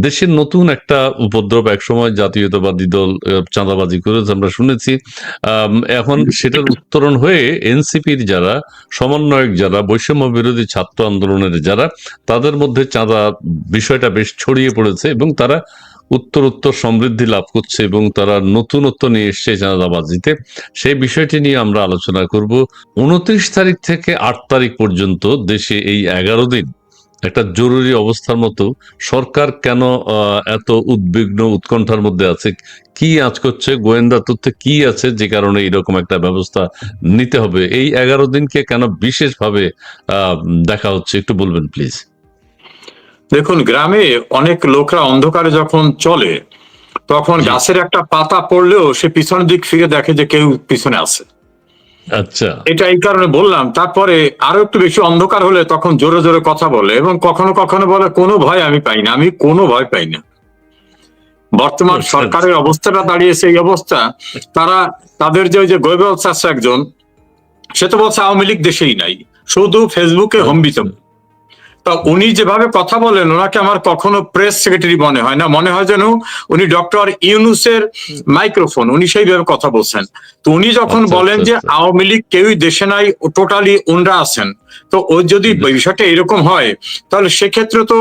দেশের নতুন একটা উপদ্রব একসময় জাতীয়তাবাদী দল চাঁদাবাজি করেছে আমরা শুনেছি এখন সেটার উত্তরণ হয়ে এনসিপির যারা, সমন্বয়ক যারা বৈষম্য বিরোধী ছাত্র আন্দোলনের যারা, তাদের মধ্যে চাঁদা বিষয়টা বেশ ছড়িয়ে পড়েছে এবং তারা উত্তর উত্তর সমৃদ্ধি লাভ করছে এবং তারা নতুনত্ব নিয়ে এসছে চাঁদাবাজিতে। সেই বিষয়টি নিয়ে আমরা আলোচনা করব। উনত্রিশ তারিখ থেকে আট তারিখ পর্যন্ত দেশে এই এগারো দিন একটা জরুরি অবস্থার মতো সরকার কেন এত উদ্বিগ্ন উৎকণ্ঠার মধ্যে আছে? কি আজ করছে? গোয়েন্দা তথ্যে কি আছে যে কারণে এরকম একটা ব্যবস্থা নিতে হবে? এই এগারো দিনকে কেন বিশেষভাবে আহ, দেখা হচ্ছে? একটু বলবেন প্লিজ দেখুন গ্রামে অনেক লোকরা অন্ধকারে যখন চলে তখন গাছের একটা পাতা পড়লেও সে পিছনের দিক ফিরে দেখে যে কেউ পিছনে আছে। আচ্ছা। এটা এই কারণে বললাম তারপরে আরও একটু বেশি অন্ধকার হলে তখন জোরে জোরে কথা বলে এবং কখনো কখনো বলে কোনো ভয় আমি পাই না আমি কোনো ভয় পাই না। বর্তমান আচ্ছা, সরকারের অবস্থাটা দাঁড়িয়েছে এই অবস্থা। তারা তাদের যে ওই যে গৈবল আছে একজন সে তো বলছে আওয়ামী লীগ দেশেই নাই শুধু ফেসবুকে হম্বিত তা উনি যেভাবে কথা বলেন ওনাকে আমার কখনো প্রেস সেক্রেটারি মনে হয় না। মনে হয় যেন উনি ডক্টর ইউনুসের মাইক্রোফোন উনি সেইভাবে কথা বলছেন। তো উনি যখন আচ্ছা, বলেন আচ্ছা, যে আচ্ছা। আওয়ামী লীগ কেউই দেশে নাই টোটালি ওনরা আছেন। তো ও যদি বিষয়টা এরকম হয় তাহলে সেক্ষেত্রে তো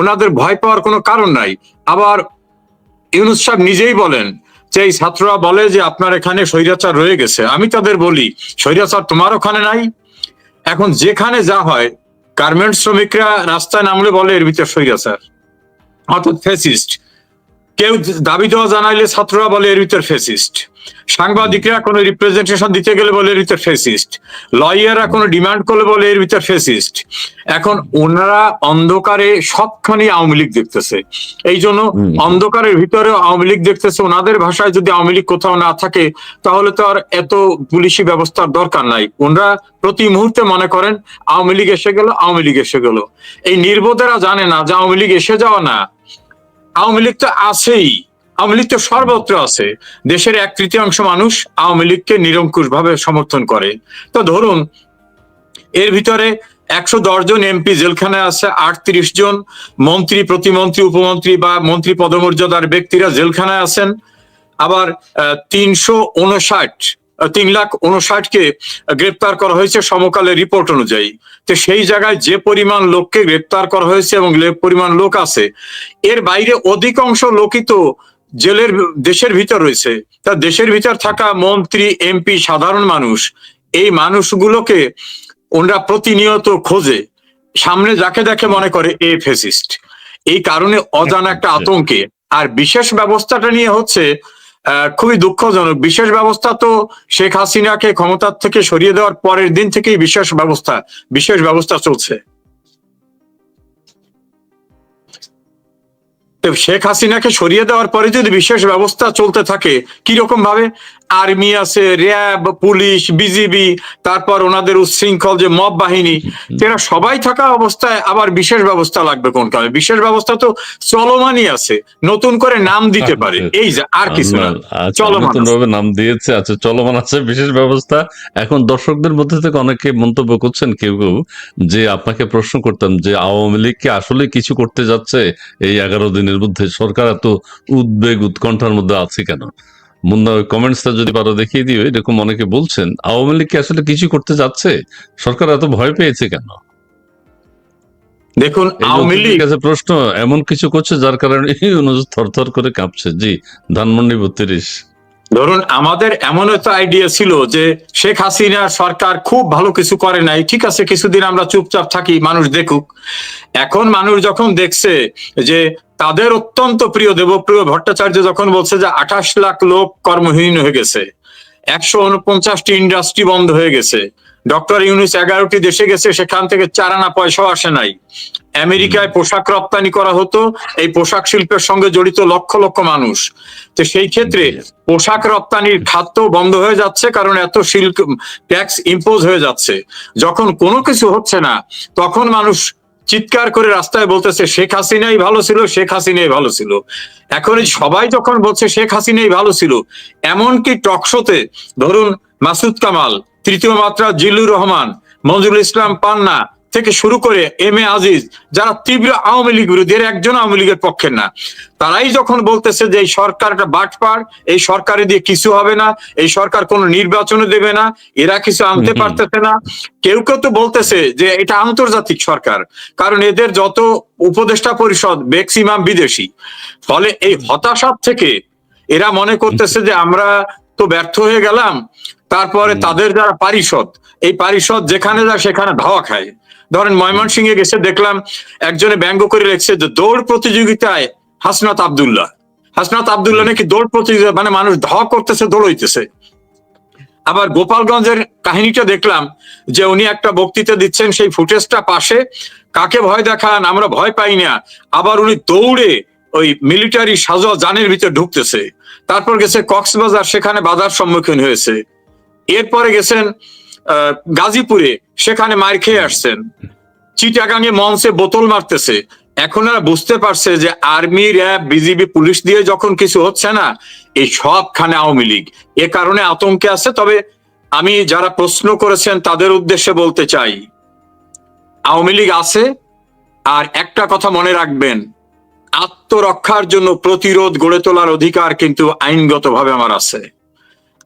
ওনাদের ভয় পাওয়ার কোনো কারণ নাই। আবার ইউনুস সাহেব নিজেই বলেন যে এই ছাত্ররা বলে যে আপনার এখানে স্বৈরাচার রয়ে গেছে। আমি তাদের বলি স্বৈরাচার তোমার ওখানে নাই। এখন যেখানে যা হয় গার্মেন্টস শ্রমিকরা রাস্তায় নামলে বলে এর ভিতরে ভিতর স্বৈরাচার অর্থাৎ ফেসিস্ট কেউ দাবি দেওয়া জানাইলে ছাত্ররা বলে এর ভিতর ফেসিস্ট সাংবাদিকরা কোনো রিপ্রেজেন্টেশন দিতে গেলে বলে এর ভিতর ফেসিস্ট লয়াররা কোনো ডিমান্ড করলে বলে এর ভিতর ফেসিস্ট এখন ওনারা অন্ধকারে সবখানি আওয়ামী লীগ দেখতেছে। এই জন্য অন্ধকারের ভিতরে আওয়ামী লীগ দেখতেছে। ওনাদের ভাষায় যদি আওয়ামী লীগ কোথাও না থাকে তাহলে তো আর এত পুলিশি ব্যবস্থার দরকার নাই। ওনারা প্রতি মুহূর্তে মনে করেন আওয়ামী লীগ এসে গেল আওয়ামী লীগ এসে গেল। এই নির্বোধেরা জানে না যে আওয়ামী লীগ এসে যাওয়া না। আওয়ামী লীগ তো আছেই। আওয়ামী লীগ তো সর্বত্র আছে। দেশের এক তৃতীয়াংশ মানুষ আওয়ামী লীগকে নিরঙ্কুশ ভাবে সমর্থন করে। তো ধরুন, এর ভিতরে একশো জন এমপি জেলখানায় আছে, আটত্রিশ জন মন্ত্রী, প্রতিমন্ত্রী, উপমন্ত্রী বা মন্ত্রী পদমর্যাদার ব্যক্তিরা জেলখানায় আছেন। আবার তিনশো উনষাট তিন লাখ উনষাটকে গ্রেপ্তার করা হয়েছে সমকালের রিপোর্ট অনুযায়ী। তো সেই জায়গায় যে পরিমাণ লোককে গ্রেপ্তার করা হয়েছে এবং পরিমাণ লোক আছে, এর বাইরে অধিকাংশ লোকই তো জেলের দেশের ভিতর রয়েছে। তা দেশের ভিতর থাকা মন্ত্রী, এমপি, সাধারণ মানুষ, এই মানুষগুলোকে ওনারা প্রতিনিয়ত খোঁজে। সামনে যাকে দেখে মনে করে এ ফেসিস্ট। এই কারণে অজানা একটা আতঙ্কে। আর বিশেষ ব্যবস্থাটা নিয়ে হচ্ছে খুবই দুঃখজনক। বিশেষ ব্যবস্থা তো শেখ হাসিনাকে ক্ষমতার থেকে সরিয়ে দেওয়ার পরের দিন থেকেই বিশেষ ব্যবস্থা বিশেষ ব্যবস্থা চলছে। শেখ হাসিনাকে সরিয়ে দেওয়ার পরে যদি বিশেষ ব্যবস্থা চলতে থাকে কি রকম ভাবে আর্মি আছে র্যাব পুলিশ বিজিবি তারপর ওনাদের উচ্ছৃঙ্খল যে মব বাহিনী এরা সবাই থাকা অবস্থায় আবার বিশেষ ব্যবস্থা লাগবে কোন কারণে বিশেষ ব্যবস্থা তো চলমানই আছে নতুন করে নাম দিতে পারে। এই যে আর কিছু না। আচ্ছা, চলমান নতুন ভাবে নাম দিয়েছে আচ্ছা চলমান আছে বিশেষ ব্যবস্থা। এখন দর্শকদের মধ্যে থেকে অনেকে মন্তব্য করছেন কেউ কেউ যে আপনাকে প্রশ্ন করতাম যে আওয়ামী লীগ কি আসলে কিছু করতে যাচ্ছে এই এগারো দিনের মধ্যে? সরকার এত উদ্বেগ উৎকণ্ঠার মধ্যে আছে কেন? মুন্না কমেন্টসটা যদি পারো দেখিয়ে দিও এরকম অনেকে বলছেন আওয়ামী লীগ কি আসলে কিছু করতে যাচ্ছে? সরকার এত ভয় পেয়েছে কেন? দেখুন আওয়ামী লীগ কাছে প্রশ্ন এমন কিছু করছে যার কারণে থরথর করে কাঁপছে। জি ধানমন্ডি বত্রিশ। ধরুন আমাদের এমন একটা আইডিয়া ছিল যে শেখ হাসিনা সরকার খুব ভালো কিছু করে নাই, ঠিক আছে, কিছুদিন আমরা চুপচাপ থাকি, মানুষ দেখুক। এখন মানুষ যখন দেখছে যে তাদের অত্যন্ত প্রিয় দেবপ্রিয় ভট্টাচার্য যখন বলছে যে আঠাশ লাখ লোক কর্মহীন হয়ে গেছে, একশো উনপঞ্চাশটি ইন্ডাস্ট্রি বন্ধ হয়ে গেছে ডক্টর ইউনুস এগারোটি দেশে গেছে, সেখান থেকে চার আনা পয়সাও আসে নাই। আমেরিকায় পোশাক রপ্তানি করা হতো, এই পোশাক শিল্পের সঙ্গে জড়িত লক্ষ লক্ষ মানুষ। তো সেই ক্ষেত্রে পোশাক রপ্তানির খাত বন্ধ হয়ে যাচ্ছে, কারণ এত শিল্প, ট্যাক্স ইম্পোজ হয়ে যাচ্ছে। যখন কোনো কিছু হচ্ছে না, তখন মানুষ চিৎকার করে রাস্তায় বলতেছে, শেখ হাসিনাই ভালো ছিল, শেখ হাসিনাই ভালো ছিল। এখন সবাই যখন বলছে, শেখ হাসিনাই ভালো ছিল, এমনকি টকশোতে ধরুন মাসুদ কামাল তৃতীয় মাত্রা জিল্লুর রহমান মঞ্জুরুল ইসলাম পান্না থেকে শুরু করে এম এ আজিজ যারা তীব্র আওয়ামী লীগ বিরোধী এর একজন আওয়ামী লীগের পক্ষের না। তারাই যখন বলতেছে যে এই সরকার একটা বাটপার এই সরকারে দিয়ে কিছু হবে না এই সরকার কোনো নির্বাচনে দেবে না এরা কিছু আনতে। পারতেছে না। কেউ কেউ তো বলতেছে যে এটা আন্তর্জাতিক সরকার কারণ এদের যত উপদেষ্টা পরিষদ ম্যাক্সিমাম বিদেশি। ফলে এই হতাশার থেকে এরা মনে করতেছে যে আমরা তো ব্যর্থ হয়ে গেলাম তারপরে তাদের যারা পারিষদ এই পারিষদ যেখানে যায় সেখানে ধাওয়া খায়। ধরেন ময়মনসিংহে গেছে দেখলাম একজনে ব্যঙ্গ করে লিখছে যে দৌড় প্রতিযোগিতায় হাসনাত আব্দুল্লাহ। হাসনাত আব্দুল্লাহ নাকি দৌড় প্রতিযোগিতা মানে মানুষ ধাওয়া করতেছে দৌড়ইতেছে। আবার গোপালগঞ্জের কাহিনীটা দেখলাম যে উনি একটা বক্তৃতা দিচ্ছেন সেই ফুটেজটা পাশে কাকে ভয় দেখান? আমরা ভয় পাই না। আবার উনি দৌড়ে ওই মিলিটারি সাজোয়া যানের ভিতরে ঢুকতেছে। তারপর গেছে কক্সবাজার সেখানে বাধার সম্মুখীন হয়েছে। এরপরে গেছেন গাজীপুরে, সেখানে মার খেয়ে আসছেন। চিটাগাঙে মঞ্চে বোতল মারতেছে। এখন আর বুঝতে পারছে যে আর্মি, র্যাব, বিজিবি, পুলিশ দিয়ে যখন কিছু হচ্ছে না, এই সবখানে আওয়ামী লীগ। এ কারণে আতঙ্কে আছে, তবে আমি যারা প্রশ্ন করেছেন তাদের উদ্দেশ্যে বলতে চাই, আওয়ামী লীগ আছে, আর একটা কথা মনে রাখবেন, আত্মরক্ষার জন্য প্রতিরোধ গড়ে তোলার অধিকার কিন্তু আইনগতভাবে আমার আছে।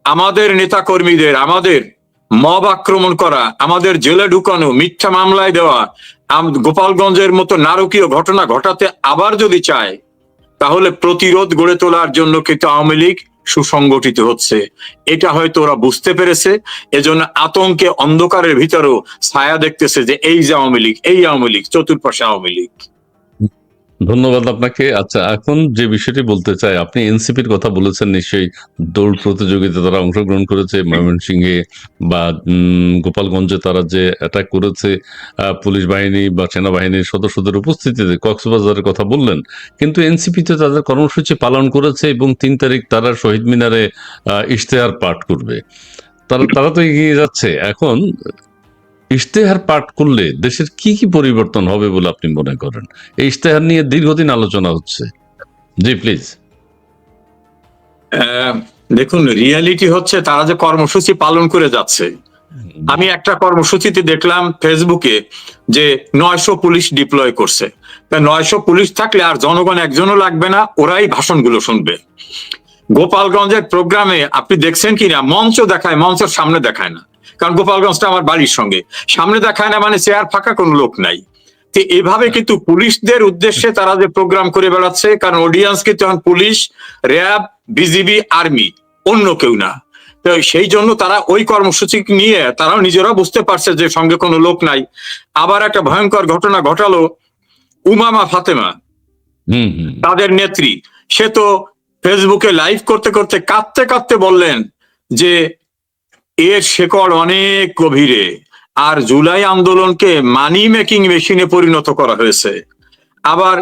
আমাদের নেতা কর্মীদের আমাদের মব আক্রমণ করা, আমাদের জেলে ঢুকানো, মিথ্যা মামলায় দেওয়া গোপালগঞ্জের মতো নারকীয় ঘটনা ঘটাতে আবার যদি চায়, তাহলে প্রতিরোধ গড়ে তোলার জন্য কিন্তু আওয়ামী লীগ সুসংগঠিত হচ্ছে। এটা হয়তো ওরা বুঝতে পেরেছে, এজন্য আতঙ্কে অন্ধকারের ভিতরেও ছায়া দেখতেছে যে এই যে আওয়ামী লীগ, এই আওয়ামী লীগ, চতুর্পাশে আওয়ামী লীগ। ধন্যবাদ আপনাকে। আচ্ছা এখন যে বিষয়টি বলতে চাই, আপনি এনসিপির কথা বলেছেন, নিশ্চয়ই দৌড় প্রতিযোগিতা তারা অংশগ্রহণ করেছে, ময়মনসিংহে বা গোপালগঞ্জে তারা যে অ্যাটাক করেছে পুলিশ বাহিনী বা সেনাবাহিনীর সদস্যদের উপস্থিতিতে কক্সবাজারের কথা বললেন, কিন্তু এনসিপি তো তাদের কর্মসূচি পালন করেছে এবং তিন তারিখ তারা শহীদ মিনারে ইশতেহার পাঠ করবে। তারা তারা তো এগিয়ে যাচ্ছে। এখন ইশতেহার পাঠ করলে দেশের কি কি পরিবর্তন হবে বলে আপনি মনে করেন? এই ইশতেহার নিয়ে দীর্ঘদিন আলোচনা হচ্ছে। জি প্লিজ দেখুন রিয়ালিটি হচ্ছে তারা যে কর্মসূচি পালন করে যাচ্ছে। আমি একটা কর্মসূচিতে দেখলাম ফেসবুকে যে নয়শো পুলিশ ডিপ্লয় করছে। নয়শো পুলিশ থাকলে আর জনগণ একজনও লাগবে না, ওরাই ভাষণগুলো শুনবে। গোপালগঞ্জের প্রোগ্রামে আপনি দেখছেন কিনা? মঞ্চ দেখায়, মঞ্চের সামনে দেখায় না। কারণ গোপালগঞ্জটা আমার বাড়ির সঙ্গে। সামনে দেখায় না মানে চেয়ার ফাঁকা কোনো লোক নাই। তো এভাবে কিন্তু পুলিশদের উদ্দেশ্যে তারা যে প্রোগ্রাম করে বেড়াচ্ছে কারণ অডিয়েন্স কিন্তু এখন পুলিশ র্যাব বিজিবি আর্মি অন্য কেউ না। তো সেই জন্য তারা ওই কর্মসূচি নিয়ে তারাও নিজেরাও বুঝতে পারছে যে সঙ্গে কোনো লোক নাই। আবার একটা ভয়ঙ্কর ঘটনা ঘটালো উমামা ফাতেমা। তাদের নেত্রী। সে তো ফেসবুকে লাইভ করতে করতে কাঁদতে কাঁদতে বললেন যে এর শেকড় অনেক গভীরে আর জুলাই আন্দোলনকে মানি মেকিং মেশিনে পরিণত করা হয়েছে। আবার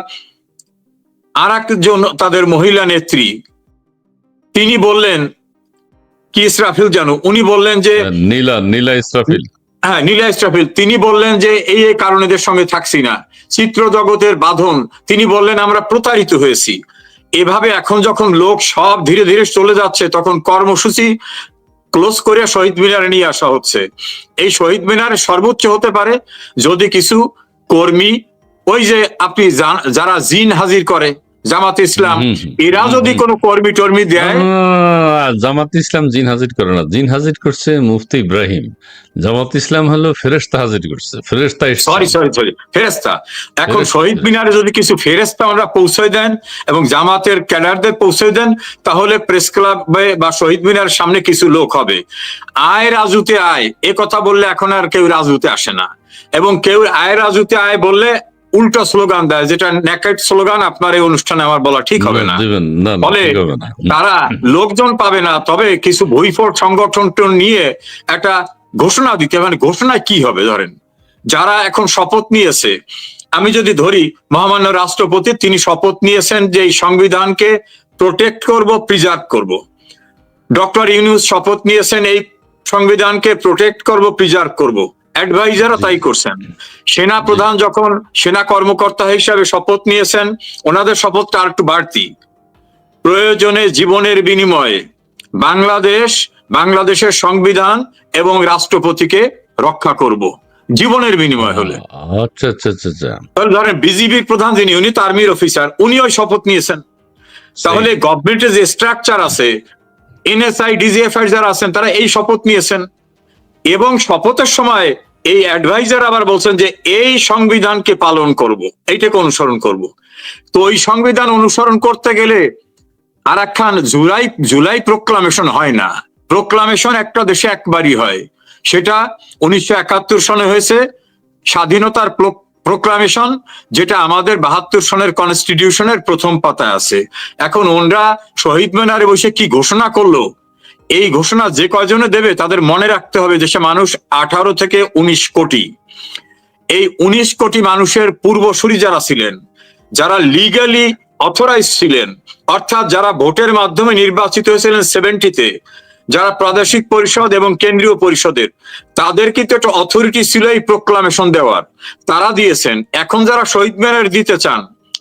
আর একজন তাদের মহিলা নেত্রী তিনি বললেন কি ইসরাফিল জানো? উনি বললেন যে নীলা নীলা ইসরাফিল। হ্যাঁ নীলা ইসরাফিল। তিনি বললেন যে এই এই কারণে এদের সঙ্গে থাকছি না। চিত্র জগতের বাঁধন তিনি বললেন আমরা প্রতারিত হয়েছি। এভাবে এখন যখন লোক সব ধীরে ধীরে চলে যাচ্ছে তখন কর্মসূচি ক্লোজ করে শহীদ মিনারে নিয়ে আসা হচ্ছে। এই শহীদ মিনার সর্বোচ্চ হতে পারে যদি কিছু কর্মী, ওই যে আপনি যারা জিন হাজির করে জামাত ইসলাম এরা যদি কোনো কর্মী টর্মী দেয়? জামাত ইসলাম জিন হাজির করে না। জিন হাজির করছে মুফতি ইব্রাহিম। জামাত ইসলাম হলো ফেরেস্তা হাজির করছে। ফেরেস্তা সরি সরি সরি ফেরেস্তা এখন শহীদ মিনারে যদি কিছু ফেরেস্তা আমরা পৌঁছে দেন এবং জামাতের ক্যাডারদের পৌঁছে দেন তাহলে প্রেস ক্লাবে বা শহীদ মিনার সামনে কিছু লোক হবে। আয় রাজুতে আয়। এ কথা বললে এখন আর কেউ রাজুতে আসে না। এবং কেউ আয় রাজুতে আয় বললে উল্টো স্লোগান দেয় যেটা ন্যাকেট স্লোগান আপনার এই অনুষ্ঠানে আমার বলা ঠিক হবে না। ফলে হুম, তারা লোকজন পাবে না তবে কিছু বইফোট সংগঠন নিয়ে একটা ঘোষণা দিতে মানে ঘোষণায় কি হবে ধরেন? যারা এখন শপথ নিয়েছে আমি যদি ধরি মহামান্য রাষ্ট্রপতি তিনি শপথ নিয়েছেন যে এই সংবিধানকে প্রোটেক্ট করব প্রিজার্ভ করব। ডক্টর ইউনুস শপথ নিয়েছেন এই সংবিধানকে প্রোটেক্ট করব প্রিজার্ভ করব। অ্যাডভাইজারও তাই করছেন। সেনা প্রধান যখন সেনা কর্মকর্তা হিসাবে শপথ নিয়েছেন ওনাদের শপথটা আর একটু বাড়তি। প্রয়োজনে জীবনের বিনিময়ে বাংলাদেশ বাংলাদেশের সংবিধান এবং রাষ্ট্রপতিকে রক্ষা করব জীবনের বিনিময় হলে। আচ্ছা আচ্ছা আচ্ছা আচ্ছা। তাহলে ধরেন বিজিবির প্রধান যিনি উনি তো আর্মির অফিসার উনিও শপথ নিয়েছেন। তাহলে গভর্নমেন্টের যে স্ট্রাকচার আছে এনএসআই ডিজিএফআই যারা আছেন তারা এই শপথ নিয়েছেন। এবং শপথের সময় এই অ্যাডভাইজার আবার বলছেন যে এই সংবিধানকে পালন করব, এইটাকে অনুসরণ করব। তো ওই সংবিধান অনুসরণ করতে গেলে আর একখান জুলাই জুলাই প্রোক্লামেশন হয় না। প্রোক্লামেশন একটা দেশে একবারই হয়। সেটা উনিশশো একাত্তর সনে হয়েছে, স্বাধীনতার প্রোক্লামেশন যেটা আমাদের বাহাত্তর সনের কনস্টিটিউশনের প্রথম পাতায় আছে। এখন ওনরা শহীদ মিনারে বসে কি ঘোষণা করল? এই ঘোষণা যে কয়জনে দেবে তাদের মনে রাখতে হবে দেশে মানুষ আঠারো থেকে উনিশ কোটি। এই উনিশ কোটি মানুষের পূর্বসূরি যারা ছিলেন, যারা লিগালি অথরাইজ ছিলেন, অর্থাৎ যারা ভোটের মাধ্যমে নির্বাচিত হয়েছিলেন সেভেন্টিতে যারা প্রাদেশিক পরিষদ এবং কেন্দ্রীয় পরিষদের, তাদের কিন্তু একটা অথরিটি ছিল এই প্রোক্লামেশন দেওয়ার। তারা দিয়েছেন। এখন যারা শহীদ মিনার দিতে চান,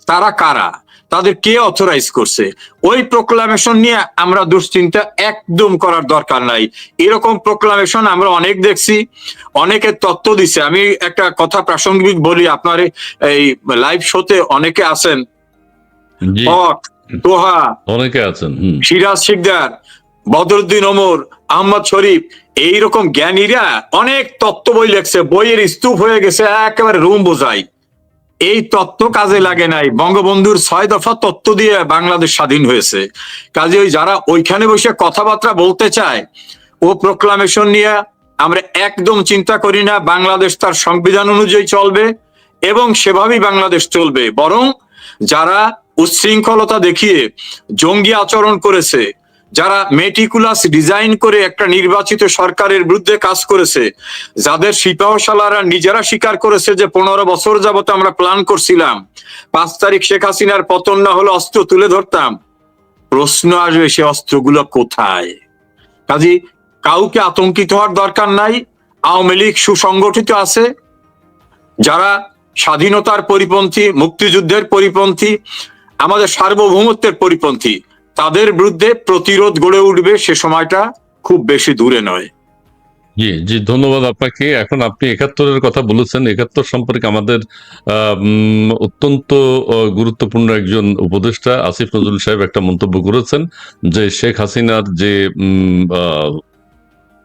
তারা কারা? তাদের কে অথরাইজ করছে? ওই প্রোক্লামেশন নিয়ে আমরা দুশ্চিন্তা একদম করার দরকার নাই। এরকম প্রোক্লামেশন আমরা অনেক দেখছি অনেকে তত্ত্ব দিছে। আমি একটা কথা প্রাসঙ্গিক বলি আপনার এই লাইভ শোতে অনেকে আছেন। তোহা অনেকে আছেন সিরাজ শিকদার বদরুদ্দিন ওমর আহমদ শরীফ এইরকম জ্ঞানীরা অনেক তত্ত্ব বই লেখছে বইয়ের স্তূপ হয়ে গেছে একেবারে রুম বোঝাই এই তত্ত্ব কাজে লাগে নাই। বঙ্গবন্ধুর ছয় দফা তত্ত্ব দিয়ে বাংলাদেশ স্বাধীন হয়েছে। কাজে ওই যারা ওইখানে বসে কথাবার্তা বলতে চায়, ও প্রোক্লামেশন নিয়ে আমরা একদম চিন্তা করি না, বাংলাদেশ তার সংবিধান অনুযায়ী চলবে এবং সেভাবেই বাংলাদেশ চলবে। বরং যারা উচ্ছৃঙ্খলতা দেখিয়ে জঙ্গি আচরণ করেছে যারা মেটিকুলাস ডিজাইন করে একটা নির্বাচিত সরকারের বিরুদ্ধে কাজ করেছে, যাদের সিপাহশালারা নিজেরা স্বীকার করেছে যে পনেরো বছর যাবত আমরা প্ল্যান করছিলাম, পাঁচ তারিখ শেখ হাসিনার পতন না হলে অস্ত্র তুলে ধরতাম। প্রশ্ন আসবে, সে অস্ত্রগুলো কোথায়? কাজী, কাউকে আতঙ্কিত হওয়ার দরকার নাই, আওয়ামী লীগ সুসংগঠিত আছে। যারা স্বাধীনতার পরিপন্থী, মুক্তিযুদ্ধের পরিপন্থী, আমাদের সার্বভৌমত্বের পরিপন্থী তাদের বিরুদ্ধে প্রতিরোধ গড়ে উঠবে সে সময়টা খুব বেশি দূরে নয়। জি জি, ধন্যবাদ আপনাকে। এখন আপনি একাত্তরের কথা বলেছেন। একাত্তর সম্পর্কে আমাদের অত্যন্ত গুরুত্বপূর্ণ একজন উপদেষ্টা আসিফ নজরুল সাহেব একটা মন্তব্য করেছেন যে শেখ হাসিনার যে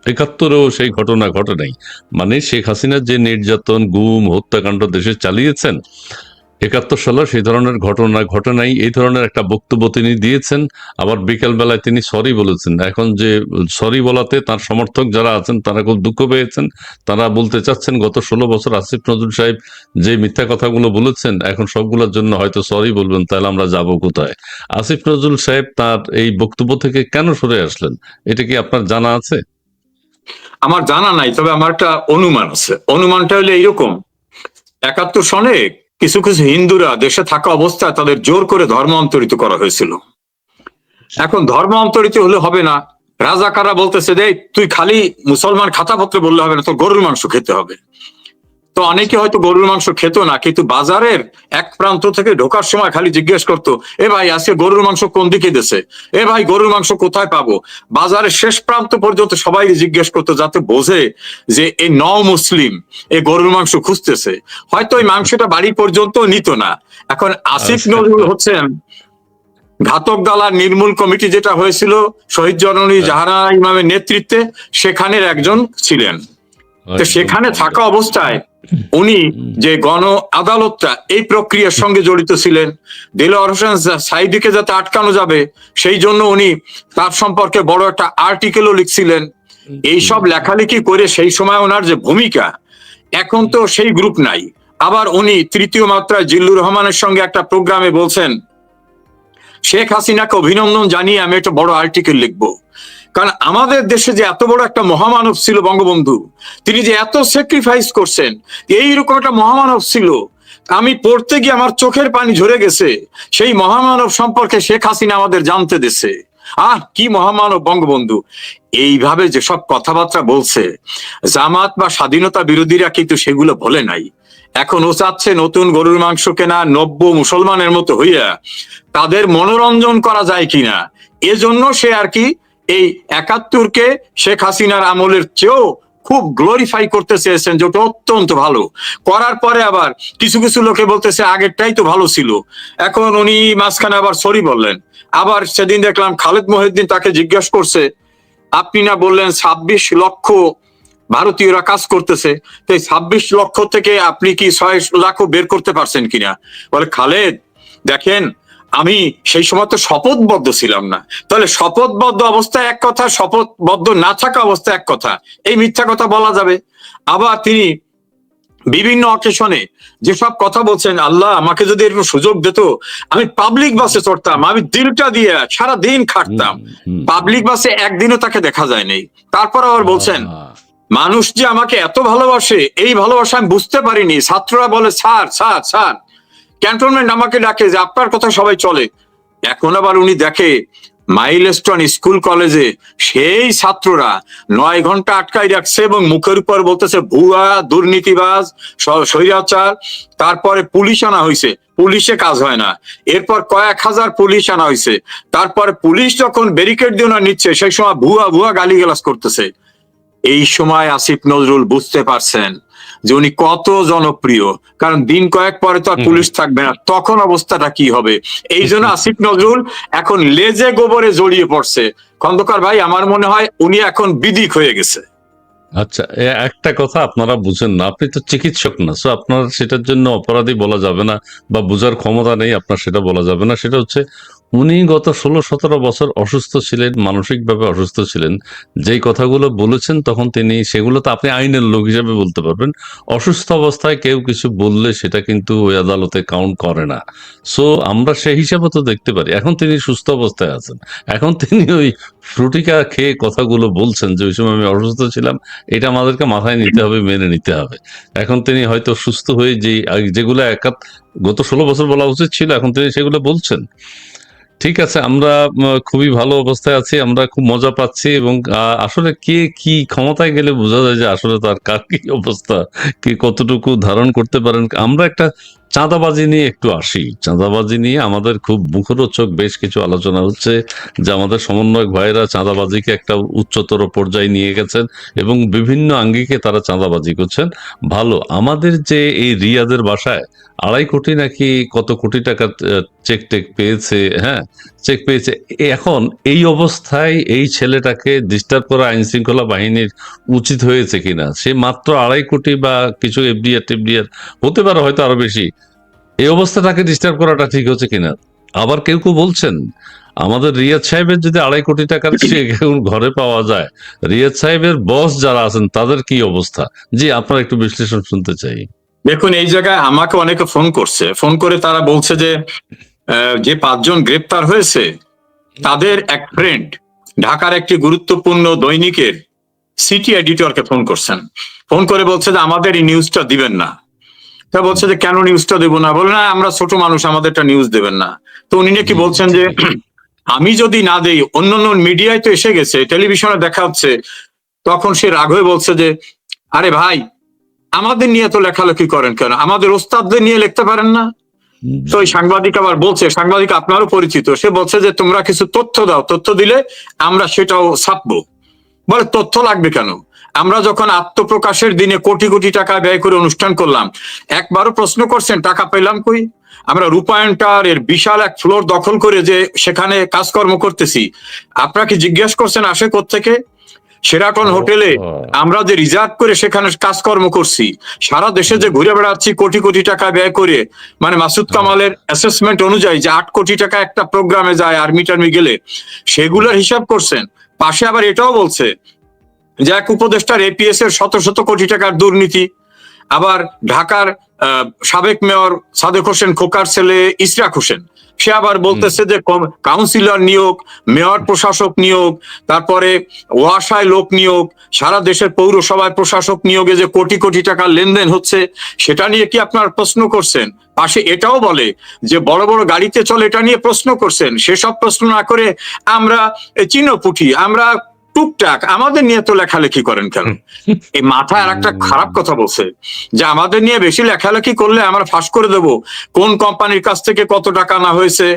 একাত্তরেও সেই ঘটনা ঘটে নাই। মানে শেখ হাসিনার যে নির্যাতন, গুম, হত্যাকাণ্ড দেশে চালিয়েছেন একাত্তর সালে সেই ধরনের ঘটনা, ঘটনাই এই ধরনের একটা বক্তব্য তিনি দিয়েছেন। আবার বিকেল বেলায় তিনি সরি বলেছেন। এখন যে সরি বলাতে তার সমর্থক যারা আছেন, তারা খুব দুঃখ পেয়েছেন। তারা বলতে চাচ্ছেন, গত ষোলো বছর আসিফ নজরুল সাহেব যে মিথ্যা কথাগুলো বলেছেন, এখন সবগুলোর জন্য হয়তো সরি বলবেন, তাহলে আমরা যাব কোথায়? আসিফ নজরুল সাহেব তার এই বক্তব্য থেকে কেন সরে আসলেন? এটা কি আপনার জানা আছে? আমার জানা নাই, তবে আমার একটা অনুমান আছে। অনুমানটা হলো এইরকম। একাত্তর সনে কিছু কিছু হিন্দুরা দেশে থাকা অবস্থায় তাদের জোর করে ধর্ম অন্তরিত করা হয়েছিল। এখন ধর্ম অন্তরিত হলে হবে না। রাজাকাররা বলতেছে যে তুই খালি মুসলমান খাতাপত্র বললে হবে না, তোর গরুর মাংস খেতে হবে। তো অনেকে হয়তো গরুর মাংস খেত না কিন্তু বাজারের এক প্রান্ত থেকে ঢোকার সময় খালি জিজ্ঞেস করতো এ ভাই আজকে গরুর মাংস কোন দিকে দেছে? এ ভাই গরুর মাংস কোথায় পাবো? বাজারের শেষ প্রান্ত পর্যন্ত সবাই জিজ্ঞেস করতো যাতে বোঝে যে এই ন মুসলিম এই গরুর মাংস খুঁজতেছে। হয়তো ওই মাংসটা বাড়ি পর্যন্ত নিত না। এখন আসিফ আচ্ছা। নজরুল হচ্ছেন ঘাতক দালার নির্মূল কমিটি যেটা হয়েছিল শহীদ জননী হ্যাঁ। জাহারা ইমামের নেতৃত্বে সেখানের একজন ছিলেন। তো সেখানে থাকা অবস্থায় উনি যে গণ আদালতটা এই প্রক্রিয়ার সঙ্গে জড়িত ছিলেন দিলওয়ার হোসেন সাইদিকে যাতে আটকানো যাবে, সেই জন্য উনি তার সম্পর্কে বড় একটা আর্টিকেলও লিখছিলেন। এইসব লেখালেখি করে সেই সময় ওনার যে ভূমিকা, এখন তো সেই গ্রুপ নাই। আবার উনি তৃতীয় মাত্রায় জিল্লুর রহমানের সঙ্গে একটা প্রোগ্রামে বলছেন, শেখ হাসিনাকে অভিনন্দন জানিয়ে আমি একটা বড় আর্টিকেল লিখব। কারণ আমাদের দেশে যে এত বড় একটা মহামানব ছিল বঙ্গবন্ধু, তিনি যে এত স্যাক্রিফাইস করছেন এইরকম একটা মহামানব ছিল। আমি পড়তে গিয়ে আমার চোখের পানি ঝরে গেছে, সেই মহামানব সম্পর্কে শেখ হাসিনা আমাদের জানতে দিছে আহ, কি মহামানব বঙ্গবন্ধু। এইভাবে যেসব কথাবার্তা বলছে, জামাত বা স্বাধীনতা বিরোধীরা কিন্তু সেগুলো বলে নাই। এখন ও চাচ্ছে নতুন গরুর মাংস কেনা নব্য মুসলমানের মতো হইয়া তাদের মনোরঞ্জন করা যায় কিনা। এজন্য সে আর কি এই একাত্তরকে শেখ হাসিনার আমলের চেয়েও খুব গ্লোরিফাই করতে চেয়েছেন যে ওটা অত্যন্ত ভালো। করার পরে আবার কিছু কিছু লোকে বলতেছে, আগেরটাই তো ভালো ছিল। এখন উনি মাঝখানে আবার সরি বললেন। আবার সেদিন দেখলাম খালেদ মহিউদ্দিন তাকে জিজ্ঞাসা করছে, আপনি না বললেন ছাব্বিশ লক্ষ ভারতীয়রা কাজ করতেছে? তো ছাব্বিশ লক্ষ থেকে আপনি কি ছয় লাখও বের করতে পারছেন কিনা? বলে, খালেদ, দেখেন আমি সেই সময় তো শপথবদ্ধ ছিলাম না। তাহলে শপথবদ্ধ অবস্থায় এক কথা শপথবদ্ধ না থাকা অবস্থা এক কথা। এই মিথ্যা কথা বলা যাবে। আবার তিনি বিভিন্ন অকেশনে যেসব কথা বলছেন আল্লাহ আমাকে যদি এরকম সুযোগ দিত আমি পাবলিক বাসে চড়তাম আমি দিনটা দিয়ে সারা দিন খাটতাম পাবলিক বাসে একদিনও তাকে দেখা যায়নি তারপর আবার বলছেন মানুষ যে আমাকে এত ভালোবাসে এই ভালোবাসা আমি বুঝতে পারিনি। ছাত্ররা বলে স্যার স্যার স্যার ক্যান্টনমেন্ট আমাকে ডাকে যে আপনার কথা সবাই চলে। এখন আবার উনি দেখে, মাইলস্টোন স্কুল কলেজে সেই ছাত্ররা নয় ঘণ্টা আটকাই রাখছে এবং মুখের উপর বলতেছে, ভুয়া, দুর্নীতিবাজ স্বৈরাচার। তারপরে পুলিশ আনা হয়েছে পুলিশে কাজ হয় না। এরপর কয়েক হাজার পুলিশ আনা হয়েছে তারপরে পুলিশ যখন ব্যারিকেড দিয়ে নিচ্ছে, সেই সময় ভুয়া ভুয়া গালিগালাজ করতেছে। এই সময় আসিফ নজরুল বুঝতে পারছেন যে উনি কত জনপ্রিয়। কারণ দিন কয়েক পরে তো আর পুলিশ থাকবে না। তখন অবস্থাটা কি হবে? এই জন্য আসিফ নজরুল এখন লেজে গোবরে জড়িয়ে পড়ছে। খন্দকার ভাই আমার মনে হয় উনি এখন বিদিক হয়ে গেছে। আচ্ছা একটা কথা আপনারা বুঝেন না। আপনি তো চিকিৎসক না সো আপনার সেটার জন্য অপরাধী বলা যাবে না বা বোঝার ক্ষমতা নেই আপনার সেটা বলা যাবে না। সেটা হচ্ছে উনি গত ষোলো, সতেরো বছর অসুস্থ ছিলেন, মানসিকভাবে অসুস্থ ছিলেন। যেই কথাগুলো বলেছেন, তখন তিনি সেগুলো তো আপনি আইনের লোক হিসেবে বলতে পারবেন। অসুস্থ অবস্থায় কেউ কিছু বললে সেটা কিন্তু ওই আদালতে কাউন্ট করে না। সো আমরা সেই হিসাবে তো দেখতে পারি। এখন তিনি সুস্থ অবস্থায় আছেন। এখন তিনি ওই ফ্রুটিকা খেয়ে কথাগুলো বলছেন যে, ওই সময় আমি অসুস্থ ছিলাম, এটা আমাদেরকে মাথায় নিতে হবে, মেনে নিতে হবে। এখন তিনি হয়তো সুস্থ হয়ে যে যেগুলো একাত গত ষোলো বছর বলা উচিত ছিল, এখন তিনি সেগুলো বলছেন। ঠিক আছে, আমরা খুবই ভালো অবস্থায় আছি, আমরা খুব মজা পাচ্ছি এবং আসলে কে কি ক্ষমতায় গেলে বোঝা যায় যে আসলে তার কার কি অবস্থা, কে কতটুকু ধারণ করতে পারেন। আমরা একটা চাঁদাবাজি নিয়ে একটু আসি। চাঁদাবাজি নিয়ে আমাদের খুব মুখরোচক বেশ কিছু আলোচনা হচ্ছে, যে আমাদের সমন্বয়ক ভাইয়েরা চাঁদাবাজিকে একটা উচ্চতর পর্যায়ে নিয়ে গেছেন এবং বিভিন্ন আঙ্গিকে তারা চাঁদাবাজি করছেন। ভালো, আমাদের যে এই রিয়াদের বাসায় আড়াই কোটি নাকি কত কোটি টাকা চেক টেক পেয়েছে হ্যাঁ চেক পেয়েছে। এখন এই অবস্থায় এই ছেলেটাকে ডিস্টার্ব করা আইন শৃঙ্খলা বাহিনীর উচিত হয়েছে কিনা? সে মাত্র আড়াই কোটি বা কিছু এফডিআর, টেফডিআর, হতে পারে হয়তো আরও বেশি। এই অবস্থাটাকে ডিস্টার্ব করাটা ঠিক হচ্ছে কিনা? আবার কেউ কেউ বলছেন, আমাদের রিয়াদ সাহেবের যদি আড়াই কোটি টাকার চেক এখন ঘরে পাওয়া যায়, রিয়াদ সাহেবের বস যারা আছেন, তাদের কি অবস্থা? জি, আপনার একটু বিশ্লেষণ শুনতে চাই। দেখুন, এই জায়গায় আমাকে অনেকে ফোন করছে। ফোন করে তারা বলছে যে যে পাঁচজন গ্রেপ্তার হয়েছে, তাদের এক ফ্রেন্ড ঢাকার একটি গুরুত্বপূর্ণ দৈনিকের সিটি এডিটরকে ফোন করছেন। ফোন করে বলছে যে, আমাদের এই নিউজটা দিবেন না। তা বলছে যে, কেন নিউজটা দেবো না? বলে, না, আমরা ছোট মানুষ, আমাদেরটা নিউজ দেবেন না। তো উনি নাকি বলছেন যে, আমি যদি না দেই অন্য অন্য মিডিয়ায় তো এসে গেছে টেলিভিশনে দেখা হচ্ছে। তখন সে রাগ হয়ে বলছে যে, আরে ভাই আমাদের নিয়ে তো লেখালেখি করেন কেন? আমাদের ওস্তাদদের নিয়ে লিখতে পারেন না? তো ওই সাংবাদিক আবার বলছে, সাংবাদিক আপনারও পরিচিত, সে বলছে যে তোমরা কিছু তথ্য দাও, তথ্য দিলে আমরা সেটাও ছাপবো। বলে, তথ্য লাগবে কেন? আমরা যখন আত্মপ্রকাশের দিনে কোটি কোটি টাকা ব্যয় করে অনুষ্ঠান করলাম, একবারও প্রশ্ন করছেন, টাকা পেলাম কই? আমরা রূপায়ণ টাওয়ার এর বিশাল এক ফ্লোর দখল করে যে সেখানে কাজকর্ম করতেছি। আপনাকে জিজ্ঞেস করছেন আসে থেকে সেরাটন হোটেলে আমরা যে রিজার্ভ করে সেখানে কাজকর্ম করছি সারা দেশে যে ঘুরে বেড়াচ্ছি কোটি কোটি টাকা ব্যয় করে মানে মাসুদ কামালের অ্যাসেসমেন্ট অনুযায়ী যে আট কোটি টাকা একটা প্রোগ্রামে যায় আর্মি টার্মি গেলে সেগুলোর হিসাব করছেন। পাশে আবার এটাও বলছে যে এক উপদেষ্টার এপিএস এর শত শত কোটি টাকার দুর্নীতি আবার ঢাকার সাবেক মেয়র সাদেক হোসেন খোকার ছেলে ইসরাক হোসেন। সে আবার বলতেছে যে কাউন্সিলর নিয়োগ মেয়র প্রশাসক নিয়োগ তারপরে ওয়াসায় লোক নিয়োগ সারা দেশের পৌরসভায় প্রশাসক নিয়োগে যে কোটি কোটি টাকার লেনদেন হচ্ছে সেটা নিয়ে কি আপনার প্রশ্ন করছেন? পাশে এটাও বলে যে বড় বড় গাড়িতে চলে এটা নিয়ে প্রশ্ন করছেন। সেসব প্রশ্ন না করে আমরা চিনোপুঠি আমরা টুকটাক আমাদের নিয়ে তো লেখালেখি করেন কেন? এই মাথায় আর একটা খারাপ কথা বলছে যে আমাদের নিয়ে বেশি লেখালেখি করলে আমরা ফাঁস করে দেব। কোন কোম্পানির কাছ থেকে কত টাকা আনা হয়েছে?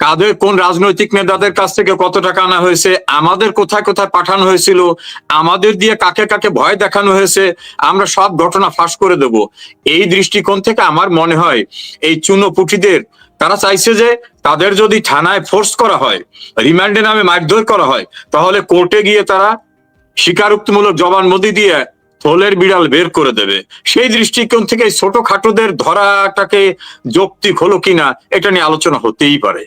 কাদের কোন রাজনৈতিক নেতাদের কাছ থেকে কত টাকা আনা হয়েছে? আমাদের কোথায় কোথায় পাঠানো হয়েছিল? আমাদের দিয়ে কাকে কাকে ভয় দেখানো হয়েছে? আমরা সব ঘটনা ফাঁস করে দেব। এই দৃষ্টিকোণ থেকে আমার মনে হয় এই চুনো পুঁটিদের তারা চাইছে যে তাদের যদি থানায় ফোর্স করা হয় রিমান্ডে নামে মারধর করা হয়, তাহলে কোর্টে গিয়ে তারা স্বীকারোক্তিমূলক জবানবন্দি দিয়ে থলের বিড়াল বের করে দেবে। সেই দৃষ্টিকোণ থেকে ছোটখাটোদের ধরাটাকে যৌক্তিক হলো কিনা, এটা নিয়ে আলোচনা হতেই পারে।